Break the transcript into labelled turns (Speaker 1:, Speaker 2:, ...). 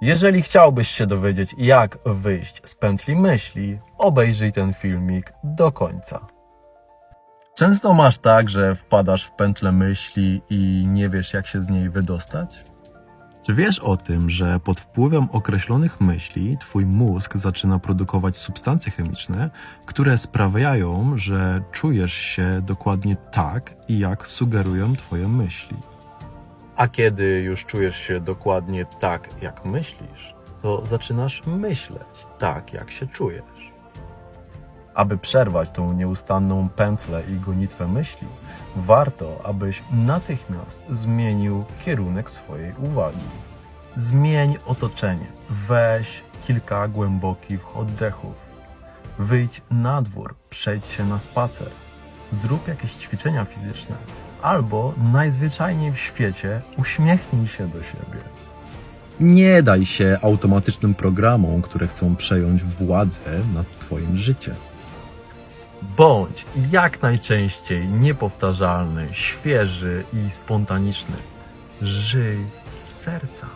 Speaker 1: Jeżeli chciałbyś się dowiedzieć, jak wyjść z pętli myśli, obejrzyj ten filmik do końca. Często masz tak, że wpadasz w pętlę myśli i nie wiesz, jak się z niej wydostać? Czy wiesz o tym, że pod wpływem określonych myśli twój mózg zaczyna produkować substancje chemiczne, które sprawiają, że czujesz się dokładnie tak, jak sugerują twoje myśli? A kiedy już czujesz się dokładnie tak, jak myślisz, to zaczynasz myśleć tak, jak się czujesz. Aby przerwać tą nieustanną pętlę i gonitwę myśli, warto, abyś natychmiast zmienił kierunek swojej uwagi. Zmień otoczenie. Weź kilka głębokich oddechów. Wyjdź na dwór, przejdź się na spacer. Zrób jakieś ćwiczenia fizyczne. Albo najzwyczajniej w świecie uśmiechnij się do siebie. Nie daj się automatycznym programom, które chcą przejąć władzę nad Twoim życiem. Bądź jak najczęściej niepowtarzalny, świeży i spontaniczny. Żyj z serca.